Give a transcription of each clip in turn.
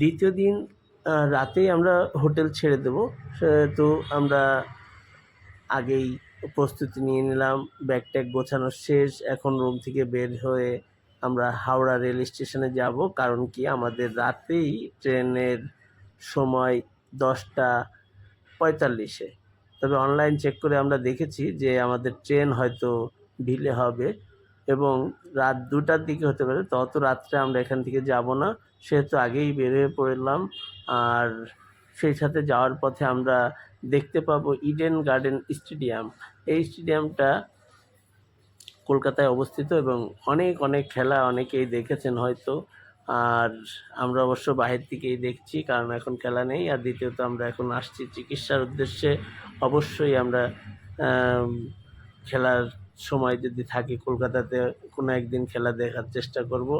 দ্বিতীয় দিন রাতেই আমরা হোটেল ছেড়ে দেবো। সেহেতু আমরা আগেই প্রস্তুতি নিয়ে নিলাম ব্যাগ ট্যাগ গোছানো শেষ। এখন রুম থেকে বের হয়ে আমরা হাওড়া রেল স্টেশনে যাব, কারণ কি আমাদের রাতেই ট্রেনের সময় দশটা পঁয়তাল্লিশে। তবে অনলাইন চেক করে আমরা দেখেছি যে আমাদের ট্রেন হয়তো ডিলে হবে। এবং রাত দুটার দিকে হতে পারে, তত রাত্রে আমরা এখান থেকে যাব না। সেহেতু আগেই বের হয়ে পড়লাম। আর সেই সাথে যাওয়ার পথে আমরা দেখতে পাবো ইডেন গার্ডেন স্টেডিয়াম এই স্টেডিয়ামটা কলকাতায় অবস্থিত এবং অনেক অনেক খেলা অনেকেই দেখেছেন হয়তো। আর আমরা অবশ্য বাহির থেকেই দেখছি, কারণ এখন খেলা নেই। আর দ্বিতীয়ত আমরা এখন আসছি চিকিৎসার উদ্দেশ্যে। অবশ্যই আমরা খেলার সময় যদি থাকি কলকাতাতে, কোনো একদিন খেলা দেখার চেষ্টা করব।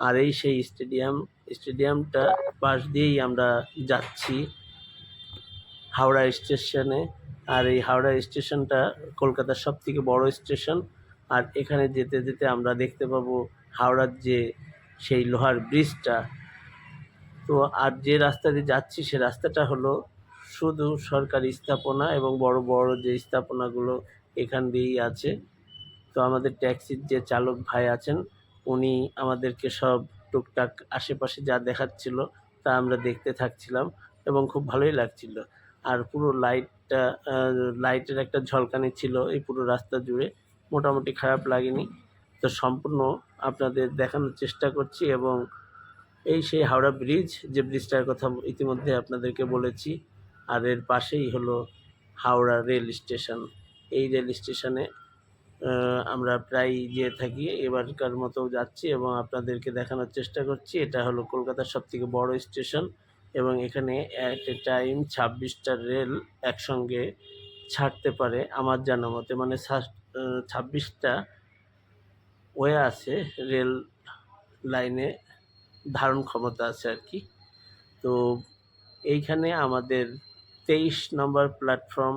আর এই সেই স্টেডিয়াম, স্টেডিয়ামটা পাশ দিয়েই আমরা যাচ্ছি হাওড়া স্টেশনে। আর এই হাওড়া স্টেশনটা কলকাতার সব থেকে বড় স্টেশন। আর এখানে যেতে যেতে আমরা দেখতে পাবো হাওড়ার যে সেই লোহার ব্রিজটা। তো আর যে রাস্তা দিয়ে যাচ্ছি সে রাস্তাটা হলো শুধু সরকারি স্থাপনা এবং বড় বড় যে স্থাপনাগুলো এখান দিয়েই আছে। তো আমাদের ট্যাক্সির যে চালক ভাই আছেন, উনি আমাদেরকে সব টুকটাক আশেপাশে যা দেখাচ্ছিল তা আমরা দেখতে থাকছিলাম এবং খুব ভালোই লাগছিল। আর পুরো লাইটটা লাইটের একটা ঝলকানি ছিল এই পুরো রাস্তা জুড়ে। মোটামুটি খারাপ লাগেনি। তো সম্পূর্ণ আপনাদের দেখানোর চেষ্টা করছি এবং এই সেই হাওড়া ব্রিজ, যে ব্রিজটার কথা ইতিমধ্যে আপনাদেরকে বলেছি, আর এর পাশেই হলো হাওড়া রেল স্টেশন। এই রেল স্টেশনে আমরা প্রায় গিয়ে থাকি। এবারকার মতো যাচ্ছি এবং আপনাদেরকে দেখানোর চেষ্টা করছি। এটা হলো কলকাতার সব থেকে বড় স্টেশন এবং এখানে অ্যাট এ টাইম ছাব্বিশটা রেল একসঙ্গে ছাড়তে পারে আমার জানা মতে। মানে ছাব্বিশটা ওয়ে আছে রেল লাইনে ধারণ ক্ষমতা আছে আর কি। তো এইখানে আমাদের তেইশ নম্বর প্ল্যাটফর্ম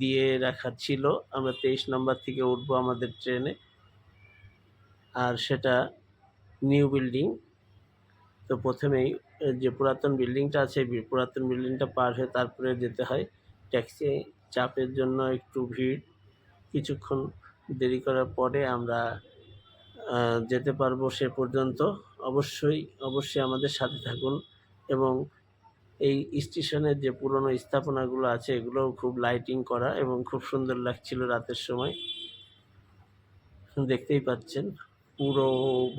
দিয়ে রাখা ছিল। আমরা তেইশ নম্বর থেকে উঠবো আমাদের ট্রেনে। আর সেটা নিউ বিল্ডিং। তো প্রথমেই যে পুরাতন বিল্ডিংটা আছে পুরাতন বিল্ডিংটা পার হয়ে তারপরে যেতে হয়। ট্যাক্সি চাপের জন্য একটু ভিড়। কিছুক্ষণ দেরি করার পরে আমরা যেতে পারব সে পর্যন্ত। অবশ্যই অবশ্যই আমাদের সাথে থাকুন এবং এই স্টেশনের যে পুরনো স্থাপনাগুলো আছে, এগুলোও খুব লাইটিং করা এবং খুব সুন্দর লাগছিল রাতের সময়। দেখতেই পাচ্ছেন, পুরো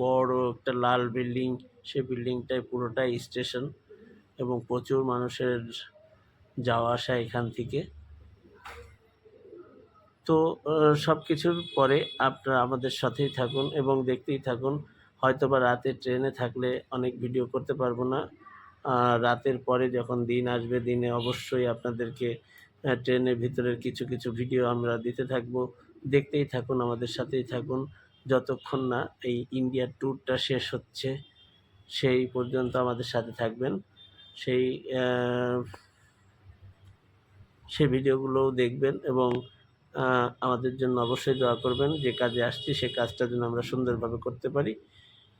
বড় একটা লাল বিল্ডিং সেই বিল্ডিংটায় পুরোটাই স্টেশন এবং প্রচুর মানুষের যাওয়া আসা এখান থেকে। তো সব কিছুর পরে আপনারা আমাদের সাথেই থাকুন এবং দেখতেই থাকুন। হয়তো বা রাতে ট্রেনে থাকলে অনেক ভিডিও করতে পারব না। রাতের পরে যখন দিন আসবে, দিনে অবশ্যই আপনাদেরকে ট্রেনের ভিতরের কিছু কিছু ভিডিও আমরা দিতে থাকব। দেখতেই থাকুন, আমাদের সাথেই থাকুন। যতক্ষণ না এই ইন্ডিয়ার ট্যুরটা শেষ হচ্ছে, সেই পর্যন্ত আমাদের সাথে থাকবেন। সেই সেই ভিডিওগুলোও দেখবেন এবং আমাদের জন্য অবশ্যই দোয়া করবেন। যে কাজে আসছি, সে কাজটা যেন আমরা সুন্দরভাবে করতে পারি।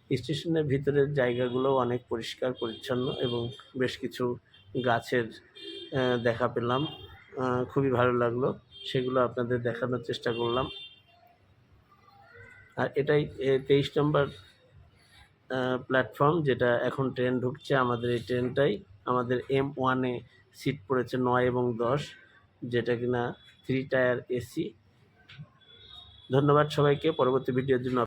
স্টেশনের ভিতরের জায়গাগুলোও অনেক পরিষ্কার, পরিচ্ছন্ন এবং বেশ কিছু গাছের দেখা পেলাম। খুবই ভালো লাগল। সেগুলো আপনাদের দেখানোর চেষ্টা করলাম। আর এটাই তেইশ নম্বর প্ল্যাটফর্ম যেটা এখন ট্রেন ঢুকছে। আমাদের এই ট্রেনটাই, আমাদের এম ওয়ানে সিট পড়েছে নয় এবং দশ, যেটা কিনা থ্রি টায়ার এসি ধন্যবাদ সবাইকে। পরবর্তী ভিডিওর জন্য